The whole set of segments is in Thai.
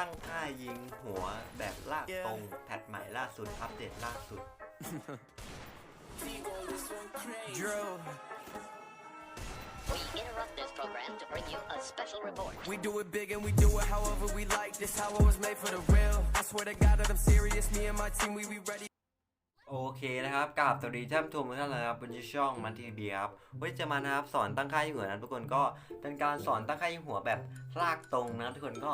ตั้งค่ายิงหัวแบบลากตรงแพทใหม่ล่าสุด อัปเดตล่าสุด Drill. We interrupt this program to bring you a special report. We do it big and we do it however we like. This how it was made for the real. I swear to God that I'm serious. Me and my team, we be ready. โอเคนะครับกราบสวัสดีท่านผู้ชมทุกท่านเลยนะครับบนช่องมันทีบีครับวันนี้จะมานะครับสอนตั้งค่ายิงหัวนะทุกคนก็เป็นการสอนตั้งค่ายิงหัวแบบลากตรงนะทุกคนก็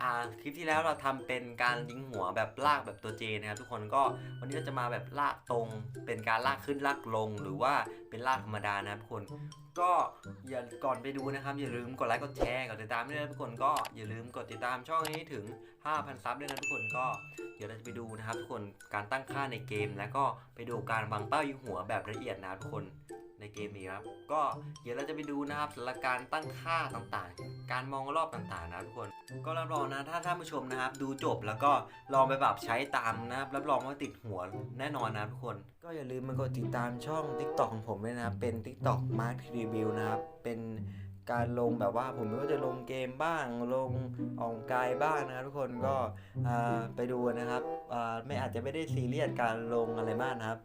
อ่าคลิปที่แล้วเราทำเป็นการยิงหัวแบบลากแบบตัวเจนะครับทุกคนก็วันนี้เราจะมาแบบลากตรง เป็นการลากขึ้นลากลง หรือว่า เป็นลาบธรรมดานะครับทุกคนก็อย่าก่อนไปดูนะครับ อย่าลืมกดไลค์กดแชร์กดติดตามด้วยนะทุกคนก็อย่าลืมกดติดตามช่องนี้ถึง 5,000ซับด้วยนะทุกคนก็เดี๋ยวเราจะไปดูนะครับทุกคนการตั้งค่าในเกม แล้วก็ไปดูการวางเป้ายิงหัวแบบละเอียดนะทุกคน ในเกมนี้ครับ ก็เดี๋ยวเราจะไปดูนะครับสำหรับการตั้งค่าต่างๆ การมองรอบต่างๆนะทุกคน ก็รับรองนะถ้าท่านผู้ชมนะครับ ดูจบแล้วก็ลองไปปรับใช้ตามนะครับ รับรองว่าติดหัวแน่นอนนะทุกคน ก็อย่าลืมมากดติดตามช่อง TikTok ของผมด้วยนะครับเป็น TikTok Mark Review นะครับเป็น การลงแบบว่าผมก็จะลงเกมบ้างลงออกกำลังกายบ้างนะครับทุกคนก็ไปดูนะครับไม่อาจจะไม่ได้ซีเรียสการลงอะไรมากนะครับ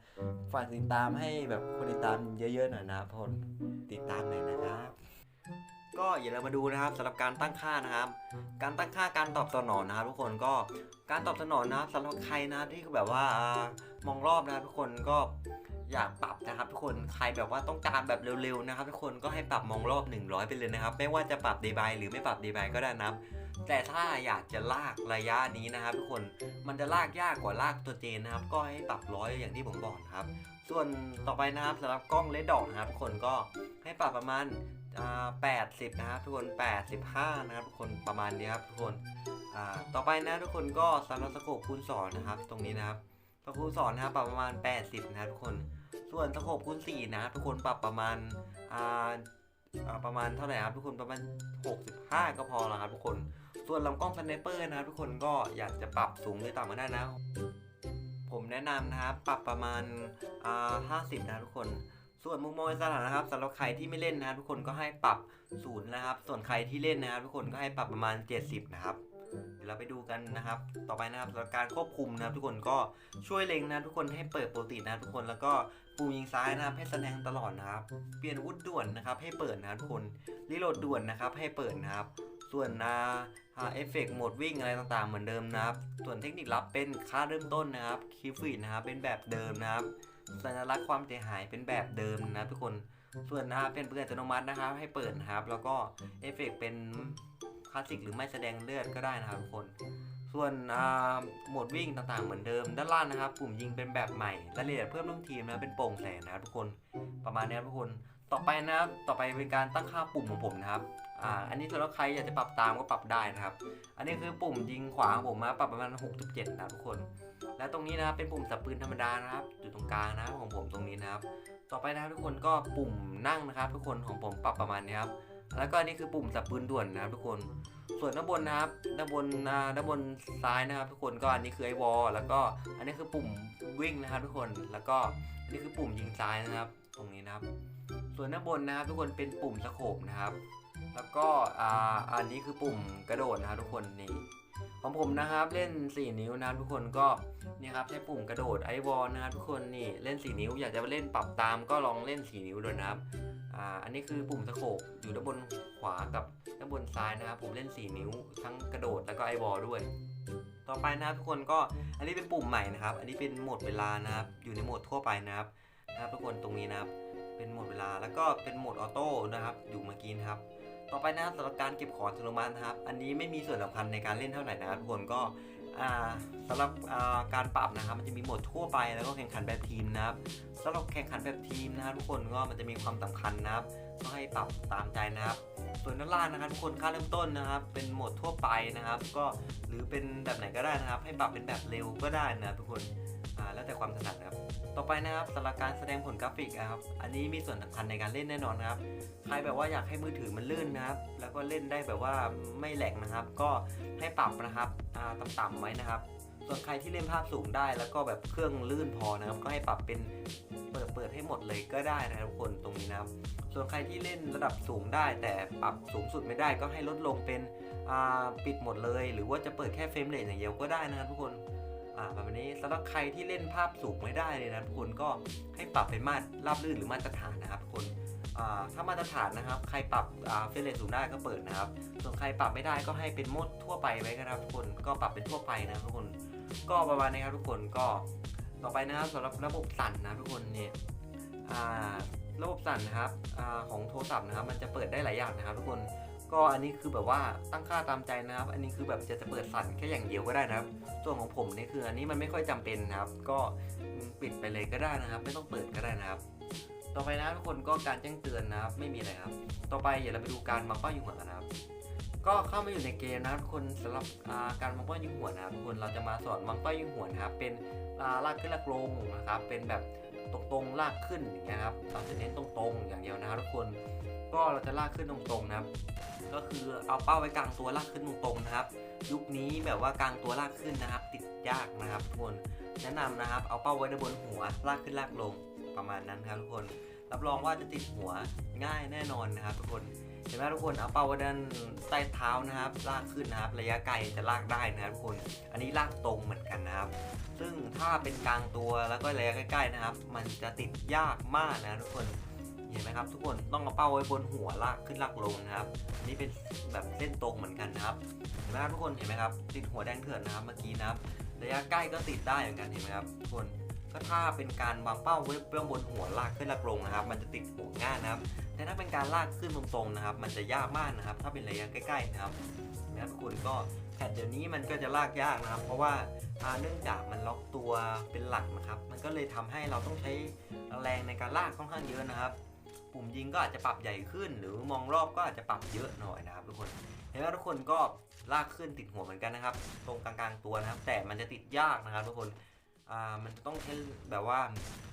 ฝากติดตามให้แบบคนติดตามเยอะๆหน่อยนะครับทุกคนติดตามหน่อยนะครับ ก็อย่าเรามาดูนะครับสำหรับการตั้งค่านะครับ การตั้งค่าการตอบสนองนะครับ ทุกคนก็การตอบสนองนะครับสำหรับใครนะที่แบบว่าอ่ามองรอบนะครับทุกคนก็ อยากปรับนะครับทุกคนใครแบบว่าต้องการแบบเร็วๆนะครับทุกคนก็ให้ปรับมองรอบ 100 ไปเลยนะครับ ไม่ว่าจะปรับดีบายหรือไม่ปรับดีบายก็ได้นะครับ แต่ถ้าอยากจะลากระยะนี้นะครับทุกคนมันจะลากยากกว่าลากตัวเจนนะครับ ก็ให้ปรับร้อยอย่างที่ผมบอกนะครับ ส่วนต่อไปนะครับสำหรับกล้องเลดดอกนะครับทุกคนก็ให้ปรับประมาณ80 นะครับทุกคน 85 นะครับทุกคนประมาณนี้ครับทุกคนต่อไปนะทุกคนก็สำหรับสโคปคูณ2นะครับ ตรงนี้นะครับสโคปคูณ2นะครับปรับประมาณ 80 นะครับทุกคน ส่วนสโคปคูณ4นะครับทุกคนปรับประมาณอ่าประมาณเท่าไหร่ครับทุกคนประมาณ 65 ก็พอแล้วครับทุกคน ส่วนลำกล้องสไนเปอร์นะครับทุกคนก็อยากจะปรับสูงหรือต่ำก็ได้นะ ผมแนะนำนะครับปรับประมาณอ่า50 นะทุกคนส่วนมุมมองอิสระนะครับสำหรับใครที่ไม่เล่นนะครับทุกคนก็ให้ปรับศูนย์นะครับ ส่วนใครที่เล่นนะครับทุกคนก็ให้ปรับประมาณ 70 นะครับ เดี๋ยวเราไปดูกันนะครับ ต่อไปนะครับสำหรับการควบคุมนะครับ ทุกคนก็ช่วยเล็งนะทุกคนให้เปิดปกตินะทุกคนแล้วก็ปุ่มยิงซ้ายนะครับให้แสดงตลอดนะครับ เปลี่ยนวุธด่วนนะครับ ให้เปิดนะทุกคนรีโหลดด่วนนะครับ ให้เปิดนะครับ ส่วนอ่าอ่าเอฟเฟกต์โหมดวิ่งอะไรต่างๆ เหมือนเดิมนะครับ ส่วนเทคนิคลับเป็นค่าเริ่มต้นนะครับคีฟีดนะครับเป็นแบบเดิมนะครับ สัญลักษณ์ความเสียหายเป็นแบบเดิมนะทุกคนส่วนนะครับเป็นเปลือกอัตโนมัตินะครับ ให้เปิดนะครับ แล้วก็เอฟเฟกต์เป็น คลาสสิกหรือไม่แสดงเลือดก็ได้นะครับทุกคน ส่วนโหมดวิ่งต่างๆเหมือนเดิม ด้านล่างนะครับ ปุ่มยิงเป็นแบบใหม่รายละเอียดเพิ่มลูกทีมนะเป็นโปร่งแสงนะครับทุกคนประมาณนี้ทุกคนต่อไปนะครับต่อไปเป็นการตั้งค่าปุ่มของผมนะครับอ่าอันนี้สำหรับใครอยากจะปรับตามก็ปรับได้นะครับ อันนี้คือปุ่มยิงขวาของผมนะปรับประมาณ6.7นะทุกคน และตรงนี้นะครับเป็นปุ่มสับปืนธรรมดานะครับอยู่ตรงกลางนะครับของผมตรงนี้นะครับ ต่อไปนะครับทุกคนก็ปุ่มนั่งนะครับ ทุกคนของผมปรับประมาณนี้ครับ แล้วก็อันนี้คือปุ่มสับปืนด่วนนะครับทุกคน ส่วนด้านบนนะครับด้านบนด้านบนซ้ายนะครับ ทุกคนก็อันนี้คือไอวอลแล้วก็อันนี้คือปุ่มวิ่งนะครับทุกคนแล้วก็อันนี้คือปุ่มยิงซ้ายนะครับ ตรงนี้นะครับ ส่วนด้านบนนะครับ ทุกคนเป็นปุ่มสโคปนะครับ แล้วก็อ่าอันนี้คือปุ่มกระโดดนะครับทุกคนนี่ของผมนะครับเล่น 4 นิ้วนะครับทุกคนก็นี่ครับใช้ปุ่มกระโดดไอวอลนะครับทุกคนนี่เล่น 4 นิ้ว อยากจะเล่นปรับตามก็ลองเล่น 4 นิ้วดูนะครับ อ่าอันนี้คือปุ่มสโคปอยู่ด้านบนขวากับด้านบนซ้ายนะครับผมเล่น 4 นิ้ว ทั้งกระโดดแล้วก็ไอวอลด้วย ต่อไปนะครับทุกคนก็อันนี้เป็นปุ่มใหม่นะครับ อันนี้เป็นโหมดเวลานะครับ อยู่ในโหมดทั่วไปนะครับนะครับทุกคนตรงนี้นะครับ เป็นโหมดเวลาแล้วก็เป็นโหมดออโต้นะครับ อยู่เมื่อกี้นะครับต่อไปนะครับสำหรับการเก็บของอัตโนมัตินะครับ อันนี้ไม่มีส่วนสำคัญในการเล่นเท่าไหร่นะครับทุกคนก็ สำหรับการปรับนะครับมันจะมีโหมดทั่วไปแล้วก็แข่งขันแบบทีมนะครับสำหรับแข่งขันแบบทีมนะครับทุกคนก็มันจะมีความสำคัญนะครับ ก็ให้ปรับตามใจนะครับ ส่วนด้านล่างนะครับทุกคนค่าเริ่มต้นนะครับ เป็นโหมดทั่วไปนะครับ ก็หรือเป็นแบบไหนก็ได้นะครับ ให้ปรับเป็นแบบเร็วก็ได้นะครับทุกคนแล้วแต่ความถนัดนะครับ ต่อไปนะครับสำหรับการแสดงผลกราฟิกนะครับ อันนี้มีส่วนสำคัญในการเล่นแน่นอนนะครับ ใครแบบว่าอยากให้มือถือมันลื่นนะครับ แล้วก็เล่นได้แบบว่าไม่แหลกนะครับ ก็ให้ปรับนะครับต่ำๆไว้นะครับ ส่วนใครที่เล่นภาพสูงได้ แล้วก็แบบเครื่องลื่นพอนะครับ ก็ให้ปรับเป็นเปิดเปิดให้หมดเลยก็ได้นะครับทุกคนตรงนี้นะครับ ส่วนใครที่เล่นระดับสูงได้ แต่ปรับสูงสุดไม่ได้ก็ให้ลดลงเป็นปิดหมดเลย หรือว่าจะเปิดแค่เฟรมเรทอย่างเดียวก็ได้นะครับทุกคนแบบนี้สำหรับใครที่เล่นภาพสูงไม่ได้เลยนะทุกคนก็ให้ปรับเป็นมาตรราบรื่นหรือมาตรฐานนะครับทุกคนถ้ามาตรฐานนะครับ ใครปรับเฟรมเรทสูงได้ก็เปิดนะครับ ส่วนใครปรับไม่ได้ก็ให้เป็นโหมดทั่วไปไว้ก็ได้ครับทุกคนก็ปรับเป็นทั่วไปนะทุกคน ก็ประมาณนี้ครับทุกคนก็ต่อไปนะครับสำหรับระบบสั่นนะทุกคนเนี่ยระบบสั่นนะครับอของโทรศัพท์นะครับ มันจะเปิดได้หลายอย่างนะครับ ทุกคนก็อันนี้คือแบบว่าตั้งค่าตามใจนะครับ อันนี้คือแบบจะจะเปิดสั่นแค่อย่างเดียวก็ได้นะครับ ส่วนของผมนี่คืออันนี้มันไม่ค่อยจำเป็นนะครับ ก็ปิดไปเลยก็ได้นะครับ ไม่ต้องเปิดก็ได้นะครับ ต่อไปนะทุกคนก็การแจ้งเตือนนะครับ ไม่มีอะไรครับ ต่อไปเดี๋ยวเราไปดูการวางเป้ายิงหัวกันนะครับ ก็เข้ามาอยู่ในเกมนะครับทุกคนสำหรับการวางเป้ายิงหัวนะครับทุกคนเราจะมาสอนวางเป้ายิงหัวนะครับเป็นอ่าลากขึ้นลากลงนะครับเป็นแบบตรงตรงๆลากขึ้นอย่างเงี้ยครับเราจะเน้นตรงๆ อย่างเดียวนะครับทุกคนก็เราจะลากขึ้นตรงๆนะครับ ก็คือเอาเป้าไว้กลางตัวลากขึ้นตรงๆนะครับ ยุคนี้แบบว่ากลางตัวลากขึ้นนะครับ ติดยากนะครับทุกคนแนะนำนะครับ เอาเป้าไว้ด้านบนหัวลากขึ้นลากลงประมาณนั้นครับทุกคน รับรองว่าจะติดหัวง่ายแน่นอนนะครับทุกคน เห็นไหมทุกคนเอาเป้าไว้ด้านใต้เท้านะครับ ลากขึ้นนะครับ ระยะไกลจะลากได้นะครับทุกคน อันนี้ลากตรงเหมือนกันนะครับ ซึ่งถ้าเป็นกลางตัวแล้วก็ระยะใกล้ๆนะครับ มันจะติดยากมากนะทุกคนเห็นไหมครับ ทุกคนต้องเอาเป้าไว้บนหัวลากขึ้นลากลงนะครับนนี่เป็นแบบเส้นตรงเหมือนกันนะครับเห็นไหมครับทุกคนเห็นไหมครับติดหัวแดงเถื่อนนะครับเมื่อกี้นะครับ ระยะใกล้ก็ติดได้เหมือนกันเห็นไหมครับทุกคน ถ้าเป็นการวางเป้าไว้เบื้องบนหัวลากขึ้นลากลงนะครับ มันจะติดหัวง่ายนะครับ แต่ถ้าเป็นการลากขึ้นตรงๆนะครับ มันจะยากมากนะครับ ถ้าเป็นระยะใกล้ๆนะครับนะทุกคนก็แผ่นเดี๋ยวนี้มันก็จะลากยากนะครับ เพราะว่าอ่าเนื่องจากมันล็อกตัวเป็นหลักนะครับ มันก็เลยทำให้เราต้องใช้แรงในการลากค่อนข้างเยอะนะครับ ปุ่มยิงก็อาจจะปรับใหญ่ขึ้น หรือมองรอบก็อาจจะปรับเยอะหน่อยนะครับ ทุกคนเห็นไหมทุกคนก็ลากขึ้นติดหัวเหมือนกันนะครับ ตรงกลางๆตัวนะครับ แต่มันจะติดยากนะครับ ทุกคน อ่ามันจะต้องใช้แบบว่า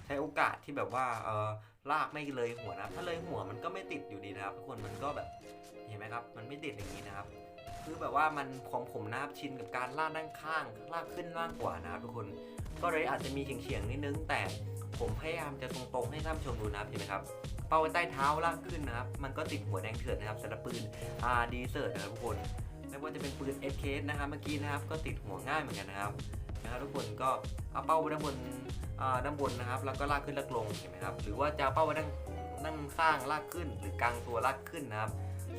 ใช้โอกาสที่แบบว่าเออลากไม่เลยหัวนะครับ ถ้าเลยหัวมันก็ไม่ติดอยู่ดีนะครับทุกคนมันก็แบบเห็นไหมครับ มันไม่ติดอย่างนี้นะครับ คือแบบว่ามันของผมนะครับชินกับการลากด้านข้างลากขึ้นล่างกว่านะครับทุกคนก็เลยอาจจะมีเฉียงๆนิดนึง แต่ผมพยายามจะตรงๆให้ท่านชมดูนะครับเห็นไหมครับเป้าไว้ใต้เท้าลากขึ้นนะครับ มันก็ติดหัวแดงเถื่อนนะครับสำหรับปืน RD เซิร์นะครับทุกคนไม่ว่าจะเป็นปืน SK นะครับเมื่อกี้นะครับก็ติดหัวง่ายเหมือนกันนะครับ นะครับทุกคนก็เอาเป้าไว้ด้านบนด้านบนนะครับ แล้วก็ลากขึ้นลากลงเห็นไหมครับหรือว่าจะเอาเป้าไว้ด้านด้านข้างลากขึ้น หรือกลางตัวลากขึ้นนะครับ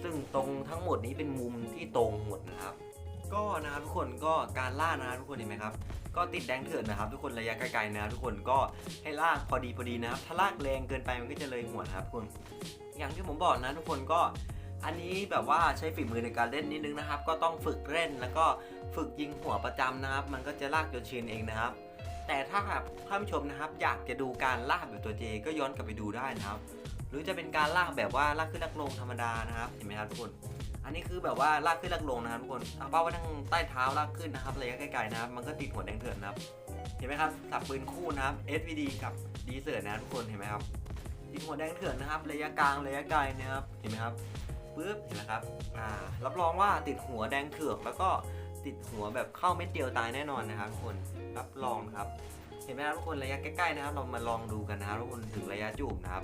ซึ่งตรงทั้งหมดนี้เป็นมุมที่ตรงหมดนะครับ ก็นะครับทุกคนก็การล่านะครับทุกคนเห็นไหมครับก็ติดแดงเถื่อนนะครับทุกคนระยะไกลๆนะครับทุกคนก็ให้ลากพอดีพอดีนะครับ ถ้าลากแรงเกินไปมันก็จะเลยหัวนะครับทุกคน อย่างที่ผมบอกนะทุกคนก็ อันนี้แบบว่าใช้ฝีมือในการเล่นนิดนึงนะครับ ก็ต้องฝึกเล่นแล้วก็ฝึกยิงหัวประจำนะครับ มันก็จะลากจนชินเองนะครับ แต่ถ้าหากท่านผู้ชมนะครับ อยากจะดูการลากแบบตัวเจก็ย้อนกลับไปดูได้นะครับ หรือจะเป็นการลากแบบว่าลากขึ้นลากลงธรรมดานะครับเห็นไหมครับทุกคน อันนี้คือแบบว่าลากขึ้นลากลงนะครับทุกคนเอาเป้าไว้ทางใต้เท้าลากขึ้นนะครับระยะไกลๆนะครับ มันก็ติดหัวแดงเถื่อนนะครับ เห็นไหมครับสับปืนคู่นะครับ SVD กับดีเซอร์นะครับทุกคนเห็นไหมครับติดหัวแดงเถื่อนนะครับ ระยะกลางระยะไกลนะครับเห็นไหมครับ ปุ๊บเห็นไหมครับอ่ารับรองว่าติดหัวแดงเถือกแล้วก็ติดหัวแบบเข้าเม็ดเดียวตายแน่นอนนะครับทุกคนรับรองครับ เห็นไหมครับทุกคนระยะใกล้ๆนะครับ เรามาลองดูกันนะครับทุกคนถึงระยะจูบนะครับ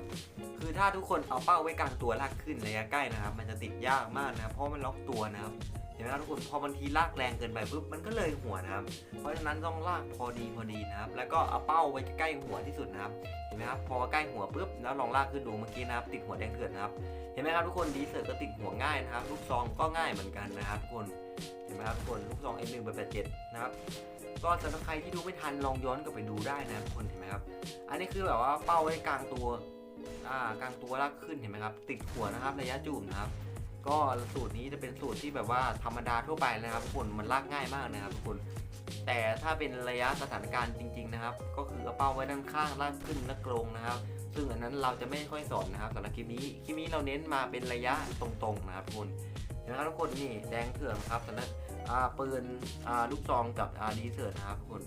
คือถ้าทุกคนเอาเป้าไว้กลางตัวลากขึ้นระยะใกล้นะครับ มันจะติดยากมากนะเพราะมันล็อกตัวนะครับเห็นไหมครับทุกคนพอบางทีลากแรงเกินไปปุ๊บมันก็เลยหัวนะครับ เพราะฉะนั้นต้องลากพอดีพอดีนะครับ แล้วก็เอาเป้าไว้ใกล้หัวที่สุดนะครับ เห็นไหมครับพอใกล้หัวปุ๊บแล้วลองลากขึ้นดูเมื่อกี้นะครับ ติดหัวแดงเถื่อนนะครับ เห็นไหมครับทุกคนดีเซอร์ก็ติดหัวง่ายนะครับลูกซองก็ง่ายเหมือนกันนะครับทุกคนเห็นไหมครับทุกคนลูกซอง M1 แบบ87นะครับ ก็สำหรับใครที่ดูไม่ทันลองย้อนกลับไปดูได้นะทุกคนเห็นไหมครับ อันนี้คือแบบว่าเป้าไว้กลางตัวอ่ากลางตัวลากขึ้นเห็นไหมครับ ติดหัวนะครับระยะจูบนะครับ ก็สูตรนี้จะเป็นสูตรที่แบบว่าธรรมดาทั่วไปนะครับทุกคนมันลากง่ายมากนะครับทุกคน แต่ถ้าเป็นระยะสถานการณ์จริง ๆนะครับ ก็คือเอาเป้าไว้ด้านข้างลากขึ้นและกลงนะครับ ซึ่งอันนั้นเราจะไม่ค่อยสอนนะครับสำหรับคลิปนี้คลิปนี้เราเน้นมาเป็นระยะตรงๆนะครับทุกคนเห็นไหมครับทุกคนนี่แดงเถื่อนครับสำหรับ ปืนลูกซองกับดีเซอร์นะครับทุกคน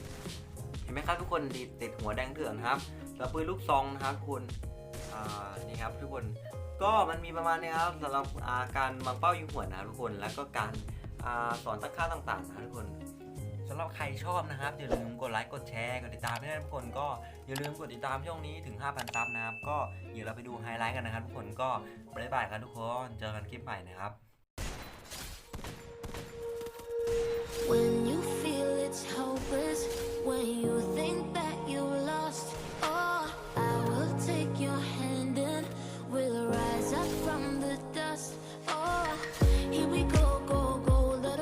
เห็นไหมครับทุกคนดีติดหัวแดงเถื่อนครับแล้วปืนลูกซองนะครับทุกคนนี่ครับทุกคนก็มันมีประมาณนี้ครับสำหรับาการวางเป้ายิงหัวนะทุกคน แล้วก็การาสอนตั้งค่าต่างๆนะทุกคนสำหรับใครชอบนะครับ อย่าลืมกดไลค์กดแชร์กดติดตามด้วยนะทุกคนก็อย่าลืมกดติดตามช่องนี้ถึง 5,000ซับนะครับ ก็เดี๋ยวเราไปดูไฮไลท์กันนะครับทุกคนก็บ๊ายบายครับทุกคนเจอกันคลิปใหม่นะครับ When you feel it's hopeless, when you think that you're lost, oh, I will take your hand and we'll rise up from the dust. Oh, here we go, go, go, let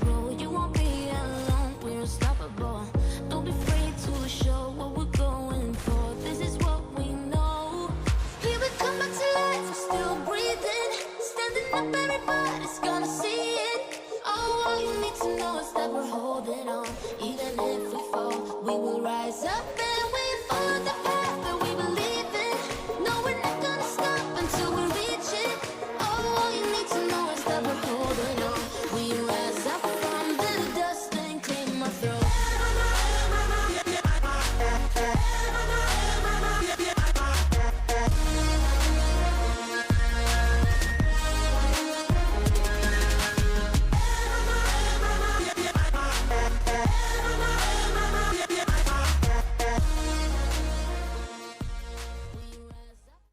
grow. You won't be alone, we're unstoppable. Don't be afraid to show what we're going for. This is what we know. Here we come back to life, still breathing, standing up, everybody's gonna see. All you need to know is that we're holding on. Even if we fall, we will rise up.